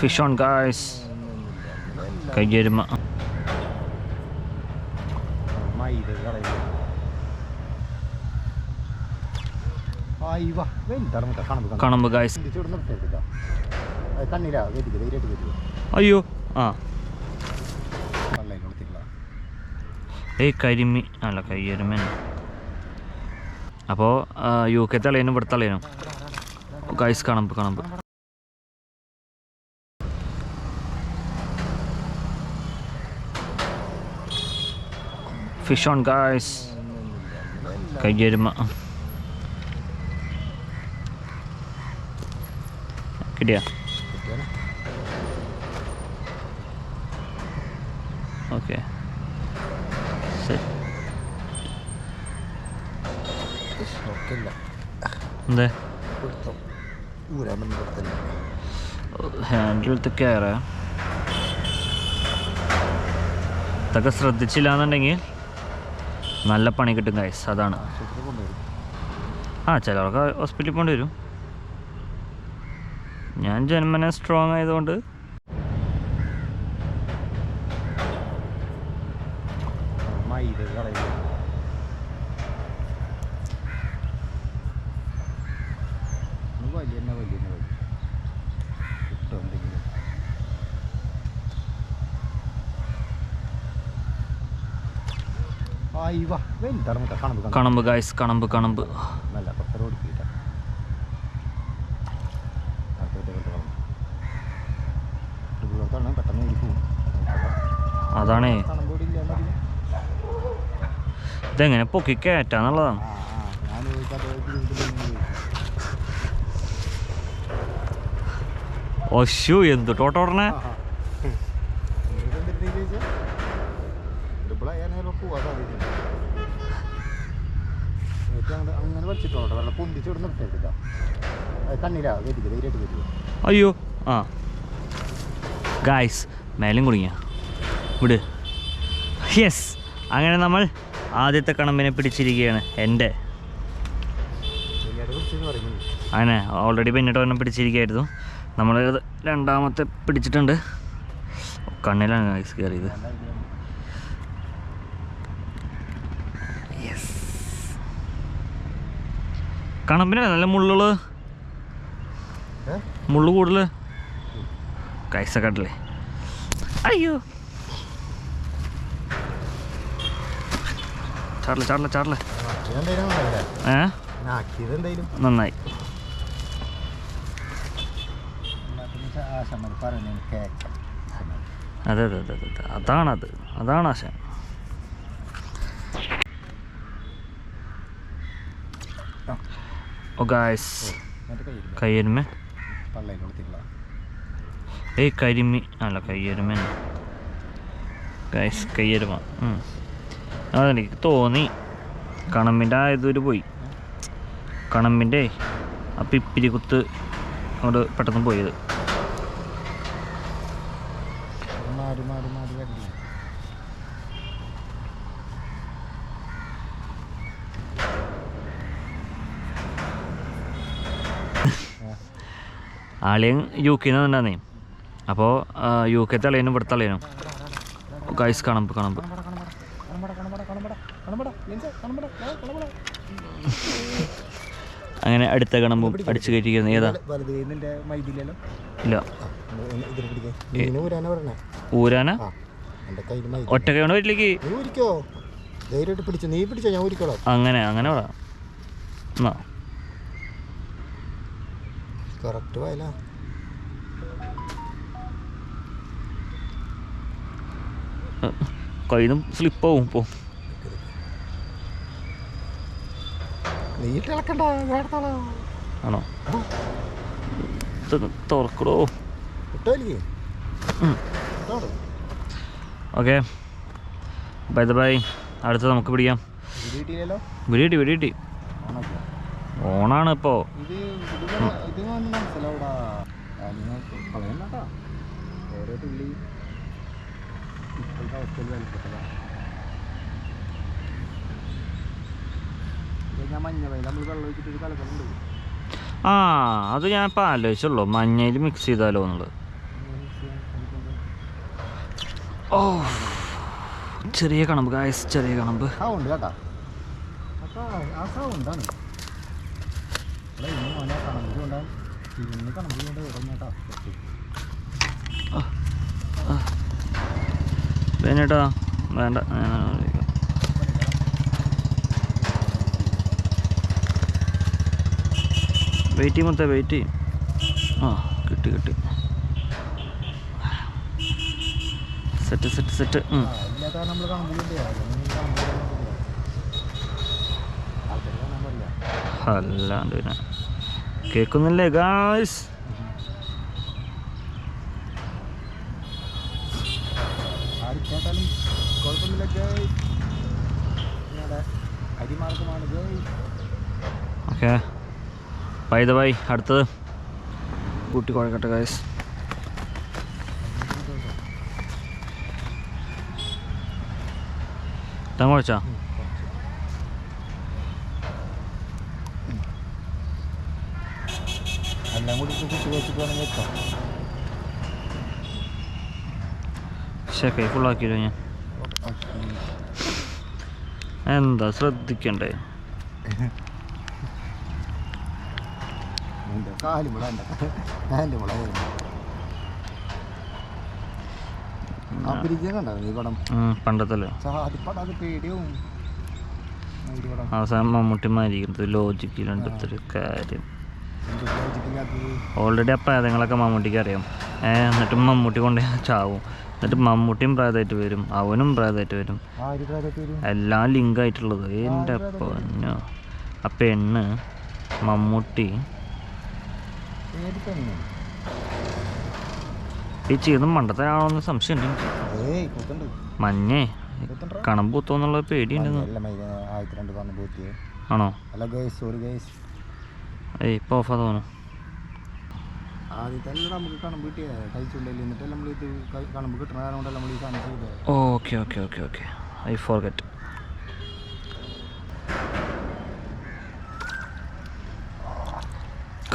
Fish on guys കയ്യരുമ കണമ്പ് guys അയ്യോ ആ. ഏയ് കരിമി അല്ല കയ്യരുമ അപ്പോൾ യു കെ തളയനും ഇവിടെ തളയനും ഗായ്സ് കണമ്പ് കണമ്പ് ഫിഷ് ഓൺ ഗായ്സ് കയ്യരുമ കിട്ടിയാ ഓക്കെ ശരി ഒക്കെ ഇല്ല എന്തേ കൊടുത്തോ ഊരാൻ വേണ്ടി കൊടുത്തില്ല ഹാൻഡിൽ എടുത്ത് കയറാ ഇതൊക്കെ ശ്രദ്ധിച്ചില്ല എന്നുണ്ടെങ്കിൽ നല്ല പണി കിട്ടും കൈസ് അതാണ്. ആ ചിലവർക്ക് ഹോസ്പിറ്റലിൽ പോകേണ്ടി വരും. ഞാൻ ജന്മനെ സ്ട്രോങ് ആയതുകൊണ്ട്. വലിയ വലിയ തന്നെ വലിയ കിട്ടും എന്തെങ്കിലും ആയിവാ വലുതാണ് മുട്ട കണമ്പ് ഗായ്സ് കണമ്പ് കണമ്പ് അതാണേ. ഇതെങ്ങനെ പൊക്കി കയറ്റാന്നുള്ളതാണ്. ഒശു എന്ത് ടോട്ടോടണേ അയ്യോ. ആ. ഗായ്സ് മേലും കുടുങ്ങിയ. വിട്. യെസ് അങ്ങനെ നമ്മൾ ആദ്യത്തെ കണമ്പിനെ പിടിച്ചിരിക്കുകയാണ്. എന്റെ. അങ്ങനെ ഓൾറെഡി പിന്നിട്ട് ഒരെണ്ണം പിടിച്ചിരിക്കുകയായിരുന്നു. നമ്മൾ രണ്ടാമത്തെ പിടിച്ചിട്ടുണ്ട്. കണ്ണിലാണ് ഗായ്സ് കയറിയത് കണമ്പിനല്ല നല്ല മുള്ളുള്ള മുള്ളു കൂടുതൽ കൈസ കട്ടില്ലേ അയ്യോ. ചാടല ചാടല ചാടല. ഏ? നന്നായി. അതെ അതെ അതെ അതെ അതാണത്. അതാണ് ആശ ഓ ഗായ്സ് കയ്യരുമ പള്ളയിൽ കൊടുത്തില്ല ഏയ് കരിമി. അല്ല കയ്യരുമ. കയ്യരുമ. അതെനിക്ക് തോന്നി. കണമ്പിന്റെ ആ ഇതൊരു പോയി. കണമ്പിന്റെ ആ പിപ്പിരി കുത്ത് അങ്ങോട്ട് പെട്ടെന്ന് പോയത്. മാറി മാറി മാറി വരില്ല? ആളിയൻ യു കെയിൽ നിന്ന് തന്നെയാന്നേ അപ്പോൾ യു കെ തളിയനും ഇവിടെ തളിയനും ഗൈസ് കണമ്പ് കണമ്പ്. അങ്ങനെ അടുത്ത കണമ്പും അടിച്ചു കയറ്റിയിരിക്കുന്നത് ഏതാ? കൈ ഇല്ല. ഊരാനാ ഊരാന? ആ എന്റെ കയ്യിൽ മൈദ. ഒറ്റ കൈകൊണ്ട് വീട്ടിലേക്ക് അങ്ങനെ അങ്ങനെ പറയാം എന്നാ. കറക്റ്റ് കയ്യിൽ നിന്ന് സ്ലിപ്പാവും ഇപ്പോൾ നീ ഇളക്കണ്ട വേടത്താളോ ആണോ? തുറക്കടോ. ഓക്കെ. ബൈ ബൈ അടുത്ത് നമുക്ക് പിടിക്കാം. കിട്ടിയില്ലല്ലോ? വിടിയിട്ടി വിടിയിട്ടി ഓണാക്കിയോ ഓണാണ് ഇപ്പോ. ആ അത് ഞാൻ ഇപ്പൊ ആലോചിച്ചുള്ളൂ. മഞ്ഞയിൽ മിക്സ് ചെയ്താലോ എന്നുള്ളത് ഓ ചെറിയ കണമ്പ്. ഗായസ് ചെറിയ കണമ്പ്. ഉണ്ട് കേട്ടാ. ആ സൗണ്ടാണ് ഇന്ന് മോനെ കൊണ്ട് വേനേട്ടാ വേണ്ട. വെയിറ്റ് ചെയ്യും മൊത്തം വെയിറ്റ് ചെയ്യും. ആ കിട്ടി കിട്ടി. Set set set. അല്ലാണ്ട് പിന്നെ. കേൾക്കുന്നില്ലേ ഗായ്സ് ഓക്കെ. ദ ബൈ അടുത്തത്. കൂട്ടി കുഴക്കട്ടെ ഗായ്സ് താൻ കുഴച്ചാ? എല്ലാം കൂടി വെച്ചിട്ട് വേണമെങ്കിൽ വെക്കാം പക്ഷേ കൈ ഫുള്ളാക്കിയില്ല ഞാൻ എന്താ ശ്രദ്ധിക്കണ്ടേ മുളണ്ട കാലും പേടിയും ഈ പടം അവസാനം മമ്മൂട്ടിമാരിക്കുന്നത് ലോജിക്കിലുണ്ടൊരു കാര്യം എന്ത് ലോജിക്കില്ലാത്തത് ഓൾറെഡി ആ പ്രേതങ്ങളൊക്കെ മമ്മൂട്ടിക്ക് അറിയാം. ഏഹ് എന്നിട്ട് മമ്മൂട്ടി കൊണ്ട് ചാവും. എന്നിട്ട് മമ്മൂട്ടിയും പ്രേതമായിട്ട് വരും. അവനും പ്രേതമായിട്ട് വരും. എല്ലാം ലിങ്ക് ആയിട്ടുള്ളത്. എന്റെ പൊന്നോ. ആ പെണ്ണ് മമ്മൂട്ടി. ഈ ചെയ്ത് മണ്ടത്തരാണോ എന്ന് സംശയം ഉണ്ട് എനിക്ക്. ഏയ് കുത്തുണ്ട് മഞ്ഞേ. കണം കണമ്പൂത്തോന്നുള്ള പേടിയുണ്ടെന്ന്. ആണോ? അല്ല ഗൈസ് സോറി ഗൈസ് ഏയ് ഇപ്പോൾ ഓഫാ തോന്നുന്നു. Okay okay okay okay I forget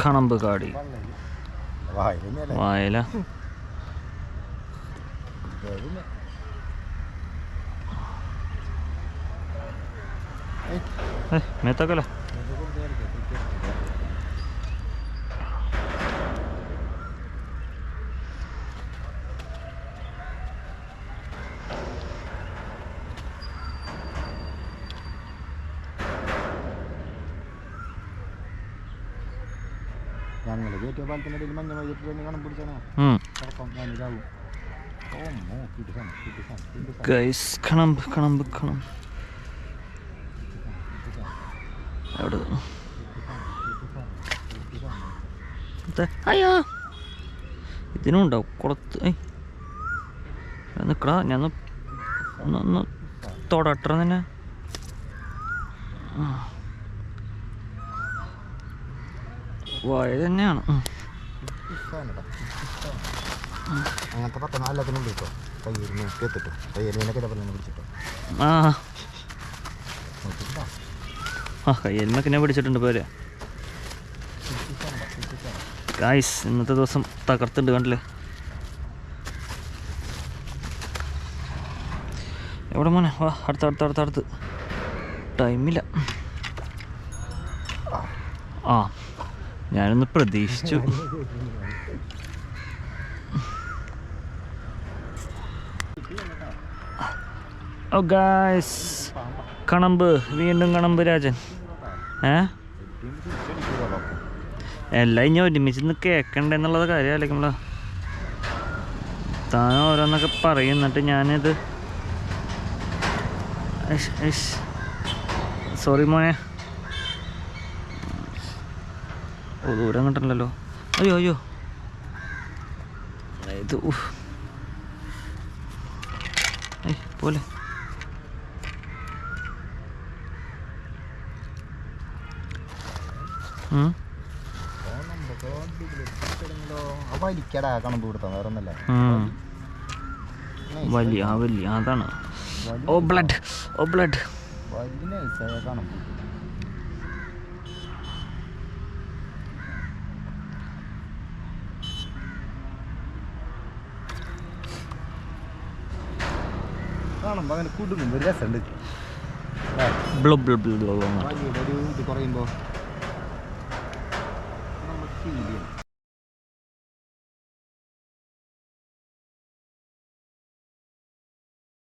കണമ്പ് കാടി. വായല. മേത്തക്കല്ലേ? കയറ്റിയ പാലത്തിന്റെ ഇടയിൽ മഞ്ഞ മൈതിട്ട് കണം പിടിച്ചാണോ ഞാനിതാവും കണമ്പ് കണമ്പ് കണമ്പ് എവിടെ അയ്യോ ഇതിനും ഉണ്ടാവും കുളത്ത് ഏയ് നിക്കടാ ഞാൻ ഒന്ന് ഒന്ന് ഒന്ന് തൊടട്ടറ തന്നെ ആ. വായ തന്നെയാണ്. അങ്ങനത്തെ പത്ത് എല്ലാത്തിനും വിളിച്ചോ ഇതേപോലെ പിടിച്ചിട്ടോ. ആ. പിടിച്ചിട്ടുണ്ട് പോലെ ഗായ്സ് ഇന്നത്തെ ദിവസം തകർത്തുണ്ട് കണ്ടില്ലേ? എവിടെ മോനെ? വാ അടുത്ത അടുത്ത അടുത്ത അടുത്ത്. ടൈമില്ല ആ. ഞാനൊന്ന് പ്രതീക്ഷിച്ചു. ഓ കണമ്പ്. വീണ്ടും കണമ്പ് രാജൻ. ഏ? എല്ലാം ഇനി ഒരുമിച്ച് നിന്ന് കേൾക്കണ്ടെന്നുള്ളത് കാര്യമല്ലേ കാര്യം ആലോചിക്കുമ്പോൾ താൻ ഓരോന്നൊക്കെ പറയും എന്നിട്ട് ഞാനിത് സോറി മോനെ. ഓ ദൂരം കണ്ടല്ലോ അയ്യോ അയ്യോ. ഇത്. പോലെ. വലിയ വലിയ അതാണ്. O blood O blood. വലിയ കാണുമ്പോൾ അങ്ങനെ കുടുങ്ങും ഒരു രസമുണ്ട്. ബ്ലോ ബ്ലോ ബ്ലോ ബ്ലോ ഇത് കുറയുമ്പോൾ